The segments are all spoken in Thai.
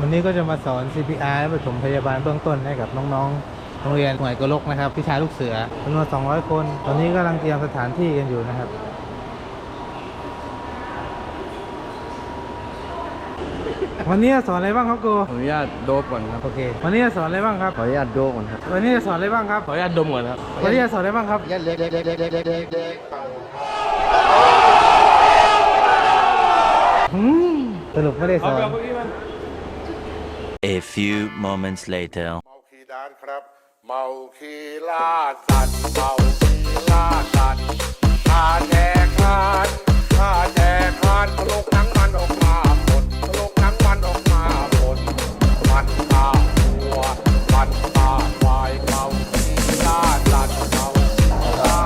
วันนี้ก็จะมาสอน CPR และปฐมพยาบาลเบื้องต้นให้กับน้องๆ โรงเรียนหน่วยกลกนะครับพิชาลูกเสือจำนวน 200 คน ตอนนี้กำลังเตรียมสถานที่กันอยู่นะครับ วันนี้จะสอนอะไรบ้างครับโกขออนุญาตโดบก่อนครับ โอเค วันนี้จะสอนอะไรบ้างครับ ขออนุญาตโดบก่อนครับ วันนี้จะสอนอะไรบ้างครับ ขออนุญาตดมก่อนครับวันนี้จะสอนอะไรบ้างครับญาตเล็กเล็กเล็กเล็กเล็กเล็กเล็กอืมสรุปไม่ได้สอน A few moments later. เมาคีดานครับ เมาคีล่าสัตว์เมาคีล่าสัตว์ข้าแจกคานข้าแจกคานทะลกหนังมันออกมาหมดทะลกหนังมันออกมาหมดมันข้าวัวมันข้าควายเมาคีล่าสัตว์เมาข้า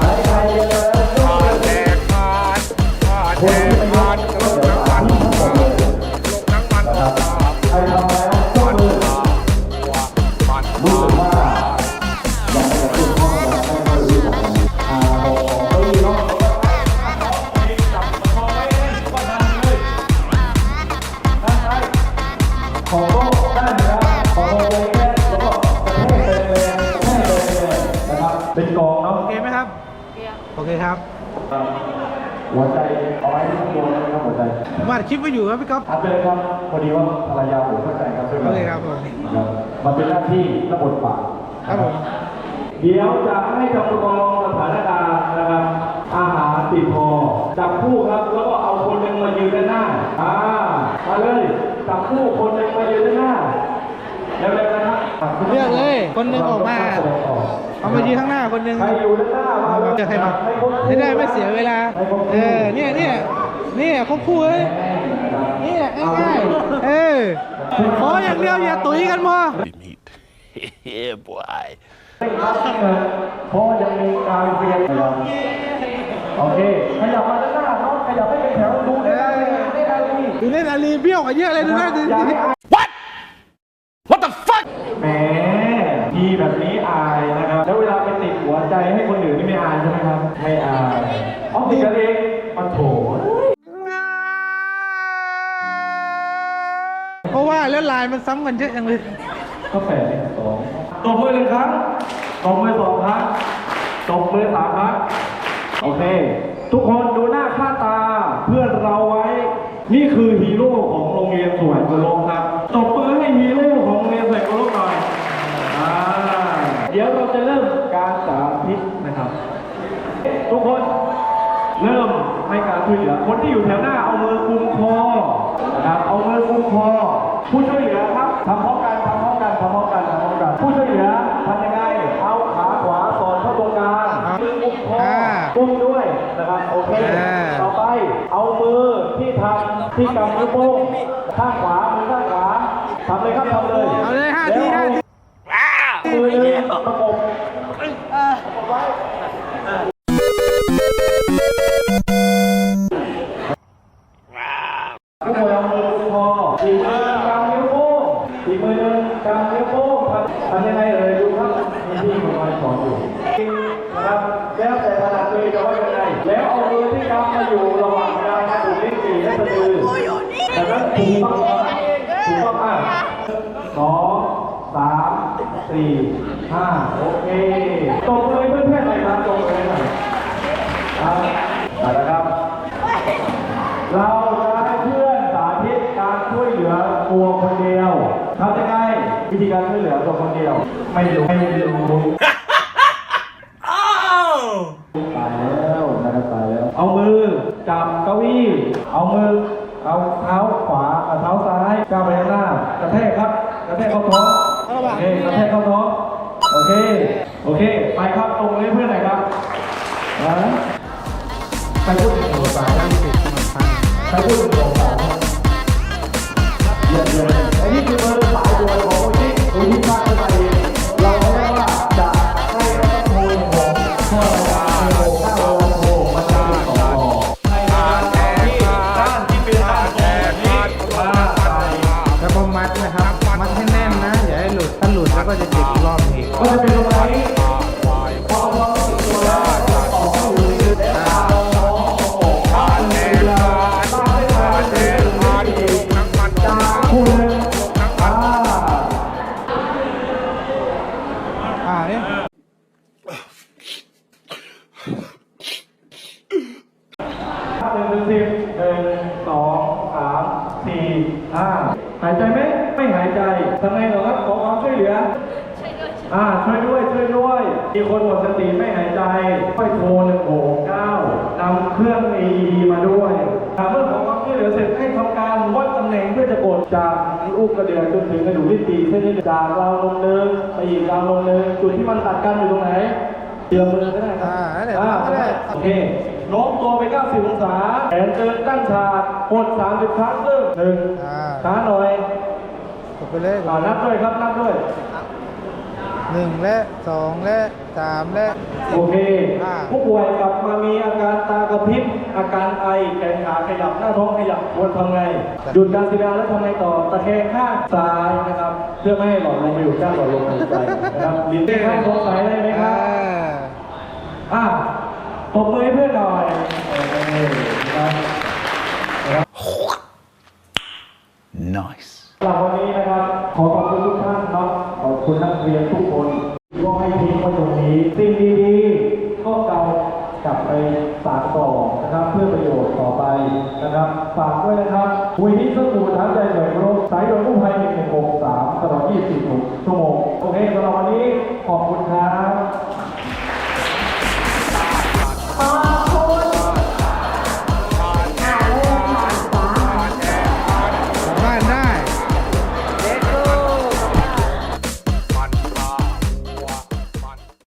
ข้าแจกคานข้าแจกคานทะลกหนังมันออกมาหมดทะลกหนังมันออกมาหมด โอเคครับหัวใจเอาไว้ที่ข้างบนนะครับหัวใจผมอัดคลิปไว้อยู่ครับพี่ก๊อฟทัดไปเลยครับพอดีว่าภรรยาผมเข้าใจครับด้วยโอเคครับผมครับมันเป็นหน้าที่และบทบาทครับผมเดี๋ยวจะให้จำลองสถานการณ์นะครับ อาหารติดคอจับคู่ครับแล้วก็เอาคนหนึ่งมายืนด้านหน้าอ่ามาเลยจับคู่คนหนึ่งมายืนด้านหน้าเร็วๆนะครับเลือกเลย คนหนึ่งออกมาเอามายืนข้างหน้าคนหนึ่งใครอยู่ด้านหน้า มาเลือกใครมาจะได้ไม่เสียเวลา เออ เนี่ยเนี่ยเนี่ยครบคู่เลยเนี่ยง่ายๆเออขออย่างเดียวอย่าตุ๋ยกันพอ yeah, boy. เพราะยังมีการเรียนนะครับโอเคขยับมาด้านหน้าเนาะขยับให้เป็นแถวดูได้เลยได้เลยดูเล่นอาลีเบี้ยวกันเยอะเลยดูนะดูอย่าดิให้อาย What the fuck? แหมทีแบบนี้ ใจให้คนอื่นนี่ไม่อายใช่ไหมครับ ไม่อายเอาติดกันเองมันโถเพราะว่าแล้วลายมันซ้ำกันเยอะจังเลย ก็แปดสองตบมือหนึ่งครั้งตบมือสองครั้งตบมือสามครั้งโอเค ทุกคนดูหน้าค่าตาเพื่อนเราไว้ นี่คือฮีโร่ของโรงเรียนสวยกุลกครับตบมือให้ฮีโร่ของโรงเรียนสวยกุลกหน่อยอ่าเดี๋ยวเราจะเริ่มการสาธิตนะครับ ทุกคนเริ่มให้การช่วยเหลือ คนที่อยู่แถวหน้าเอามือกุมคอนะครับเอามือกุมคอ ผู้ช่วยเหลือครับทำพร้อมกันทำพร้อมกันทำพร้อมกันทำพร้อมกัน ผู้ช่วยเหลือทำยังไงเอาขาขวาสอดเข้าตรงกลางมือกุมคออ่ากุมด้วยนะครับโอเคอ่าต่อไปเอามือที่ทำที่กำนิ้วโป้งข้างขวามือข้างขวาทำเลยครับทำเลยเอาเลยห้าทีห้าที นะครับแล้วแต่ถนัดเลยจะว่ายังไงแล้วเอามือที่กำมาอยู่ระหว่างกลางถูกนิ้วสี่และสะดือแต่นั้นถูกต้องครับถูกต้องอะสองสามสี่ห้าโอเคตบมือให้เพื่อนๆหน่อยครับตบมือให้หน่อยครับเอาละครับ เราจะให้เพื่อนสาธิตการช่วยเหลือตัวคนเดียวทำยังไงวิธีการช่วยเหลือตัวคนเดียว ไม่รู้ไม่รู้ตายแล้วนะครับตายแล้ว เอา มือจับเก้าอี้เอามือ เอาเท้าขวาเอาเท้าซ้ายก้าวไปข้างหน้ากระแทกครับกระแทกเข้าท้องโอเคกระแทกเข้าท้องโอเคโอเค ไปครับตรงนี้เพื่อนหนครับไปพูดถึงหัวสายนะใครพูดถึงหัวสาว นึ่งถึงสิบหนึ่งสองสามสี่ห้าหายใจไหมไม่หายใจทำไงเหรอครับขอความช่วยเหลืออ่าช่วยด้วยช่วยด้วย มีคนหมดสติไม่หายใจค่อยโทรหนึ่งหกเก้านำเครื่อง AED มาด้วยหากเมื่อขอความช่วยเหลือเสร็จให้ทำการวัดตำแหน่งเพื่อจะกดจากลูกกระเดือกจนถึงกระดูกลิ้นปีเส้นนี้จากราวนมเนินไปอีกราวนมเนินจุดที่มันตัดกันอยู่ตรงไหนเทียมมือก็ได้ครับอ่านั่นแหละอ่านั่นแหละโอเค โน้มตัวไป 90 องศา แขนเดินตั้งฉากกด 30 ครั้งเริ่มหนึ่งอ่าช้าหน่อยกดไปเลยอ่านับด้วยครับ นับด้วย หนึ่งและสองและสามและ โอเค อ่า ผู้ป่วยกลับมามีอาการตากระพริบ อาการไอ แขนขาขยับ หน้าท้องขยับ ควรทำไง หยุดการแสดงแล้วทำไงต่อ ตะแคงข้างซ้ายนะครับ เพื่อไม่ให้หลอดลมไปอยู่ก้านหลอดลมหายใจนะครับลิ้นข้างสงสัยได้ไหมคอ่ารับ อะ ตบมือให้เพื่อนหน่อยโอเคครับ Nice. สำหรับวันนี้นะครับ ขอขอบคุณทุกท่านเนาะขอบคุณนักเรียนทุกคนที่ให้ทิ้งไว้ตรงนี้ สิ่งดีๆก็เรากลับไปสานต่อนะครับ เพื่อประโยชน์ต่อไปนะครับ ฝากด้วยนะครับวุ้ยนี้สกูถามใจหน่วยรบสายด่วนกู้ภัย1163ตลอด24ชั่วโมง โอเคสำหรับวันนี้ขอบคุณครับ